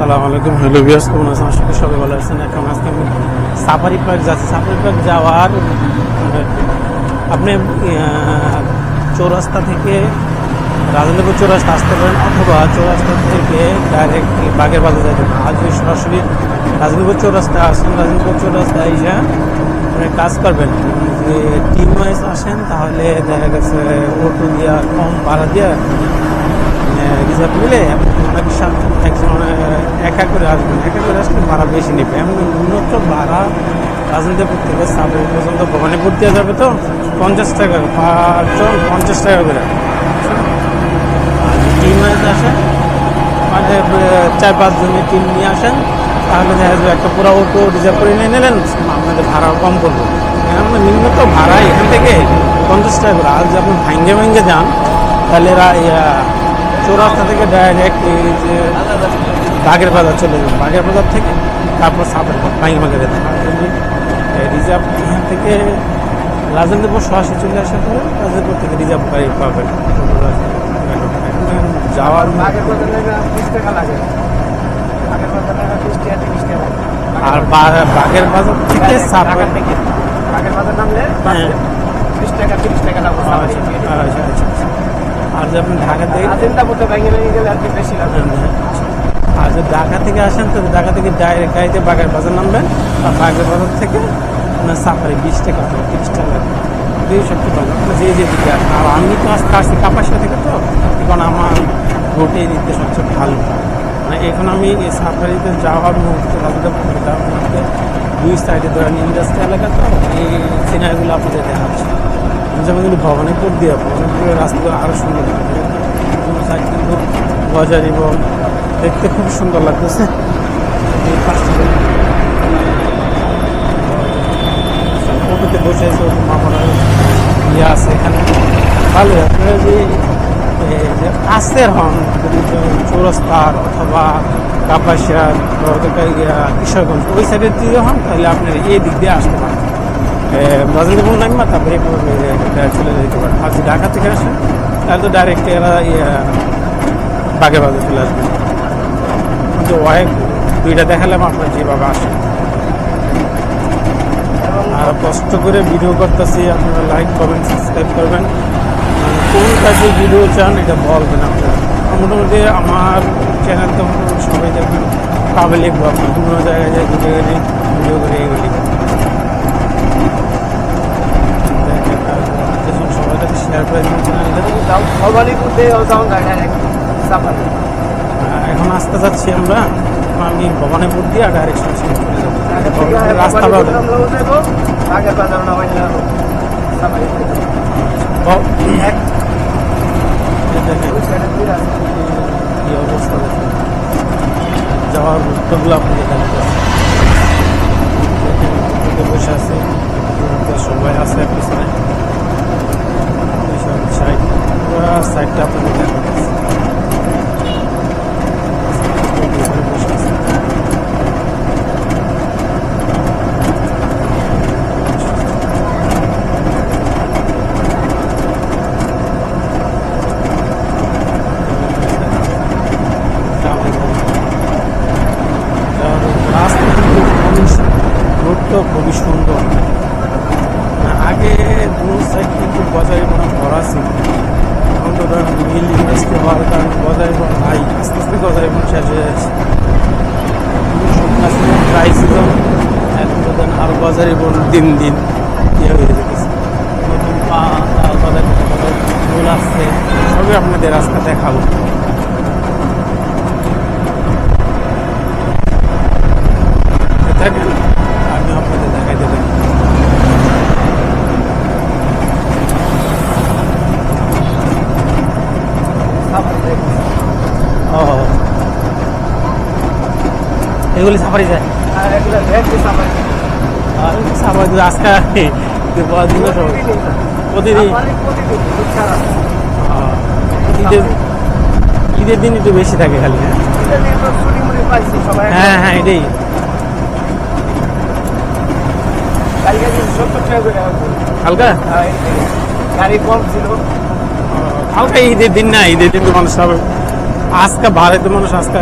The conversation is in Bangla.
আসসালামু আলাইকুম। হ্যালো বিয়াস কেমন আছেন? আশা সবাই ভালো আছেন। এখন আজকে আমি সাফারি পার্ক যাচ্ছি। সাফারি পার্ক যাওয়ার, আপনি চৌরাস্তা থেকে রাজেন্দ্রপুর চৌরাস্তা আসতে পারেন অথবা চৌরাস্তা থেকে ডাইরেক্ট বাগের বাজার যেতে পারেন। আজ সরাসরি রাজেন্দ্রপুর চৌরাস্তা, আসেন রাজেন্দ্রপুর চৌরাস্তা এসে আপনি কাজ করবেন। যে টিম ওয়াইজ আসেন, তাহলে দেখা গেছে অটো দিয়া, কম ভাড়া দিয়া রিজার্ভ নিলে অনেক সাথে একা করে আসবেন, একা করে আসলে ভাড়া বেশি নেবে। এমন ন্যূনতম ভাড়া রাজনীতিপুর থেকে সাবরুম পর্যন্ত ভবানীপুর দিয়ে যাবে তো, পঞ্চাশ টাকা পাঁচজন পঞ্চাশ টাকা করে। আর টিম আসেন চার পাঁচজনের টিম নিয়ে আসেন, তাহলে দেখা যাবে একটা পুরো অটো রিজার্ভ করে নিয়ে নিলেন, আপনাদের ভাড়া কম করব আমরা নিম্নত ভাড়া এখান থেকে পঞ্চাশ টাকা করে, আর আপনি ভাঙ্গে ভাঙ্গে যান, তাহলে এরা চৌরাস্তা থেকে ডাইরেক্ট এই যে বাগের বাজার চলে যাবেন বাগের বাজার থেকে তারপর ভাঙ্গে যেতে রিজার্ভ এখান থেকে রাজেন্দ্রপুর সরাসরি চলে আসার পরে রাজেন্দ্রপুর থেকে রিজার্ভ গাড়ি পাবেন যাওয়ার আর বা- বাগের বাজার থেকে থেকে। আগের বাজার নামলে হ্যাঁ। বিশ টাকা তিরিশ টাকা লাগবে আচ্ছা, আচ্ছা। আর যে আপনি ঢাকা থেকে গেলে আর কি বেশি লাগবে আর যদি ঢাকা থেকে আসেন, তো ঢাকা থেকে ডাইরেক্ট গাড়িতে বাগের বাজার নামবেন আর বাগের বাজার থেকে আপনার সাফারি বিশ টাকা হবে তিরিশ টাকা এই সবচেয়ে ভালো আপনি যে যে দিকে আসেন। আর আমি তো আজকে আসছি কাপাসিয়া থেকে তো, এখন আমার রুটে দিতে সবচেয়ে ভালো মানে এখন আমি এই সাফারিতে যাওয়ার মুহূর্তে মুহূর্তে দুই সাইডে ধরেন ইন্ডাস্ট্রি এলাকা তো এই সিনারিগুলো আপনাদের দেখাচ্ছি। যেমন কিন্তু ভবানীপুর দিয়ে, ভবানীপুরের রাস্তাগুলো আরও সুন্দর সাইড কিন্তু গজার এবং দেখতে খুব সুন্দর লাগতেছে। এই পাশটা অটোতে বসে আছে ইয়ে আছে এখানে। ভালো আপনারা যে কাছের হন চৌরাস্তার অথবা কাপাসিয়ার কিশোরগঞ্জ ওই সাইডের দিকে হন তাহলে আপনার এই দিক দিয়ে আসতে পারেন। রাজনীতিপুর নামবা তারপরে চলে যেতে পারেন আর যদি ঢাকা থেকে আসেন তাহলে তো ডাইরেক্ট এরা ইয়ে, বাগে বাগে চলে আসবে কিন্তু ওয়াই দুইটা দেখালাম আপনার যেভাবে আসেন আর কষ্ট করে ভিডিও করতেছি, আপনারা লাইক করবেন সাবস্ক্রাইব করবেন। কোন টাইপের ভিডিও চান, এটা বলবেন আপনারা। মোটামুটি আমার চ্যানেলটা মোটামুটি সবাই দেখবেন। পাবলিক ব্লগ বিভিন্ন জায়গায় যায় ভিডিও করি ভিডিও করে এগুলি সবাই শেয়ার করে দিন চ্যানেলটা যাও ভবানীপুর দিয়ে যাও যায় ডাইরেক্ট সাফারি এখন আসতে যাচ্ছি আমরা। আমি ভবানীপুর দিয়ে আর চলে যাব রাস্তা পাবো যাওয়ার যাব আগের বাজার না হইলে সাফারি এক ওই সাইডে দিয়ে আছে কি অবস্থা দেখুন যাওয়ার রুটগুলো আপনি দেখাতে বসে আছে সবাই আছে পিছনে সাইড পুরো সাইডটা আপনাদের দেখাতে বসে আছে রাস্তা কিন্তু খুবই রোডটা খুবই সুন্দর আগে দু সাইড কিন্তু বজায় মনে ভরা ছিল এখন তো আসতে হওয়ার কারণে ভাই বন নাই আস্তে আস্তে বজায় এবং শেষ হয়ে যাচ্ছে প্রায় সিজন এখন আরও বাজারে দিন দিন ইয়ে হয়ে যেতেছে নতুন পা ফুল আসছে সবই আপনাদের রাস্তা দেখাবো এগুলি সাফারি যায় আর সাফারি সাফারি আজকে দিন প্রতিদিন। ঈদের ঈদের দিন একটু বেশি থাকে খালি হ্যাঁ? হ্যাঁ হ্যাঁ এটাই। হালকা? গাড়ি কম হালকা ঈদের দিন না, ঈদের দিন তো মানুষ আজকে ভারতের মানুষ আজকে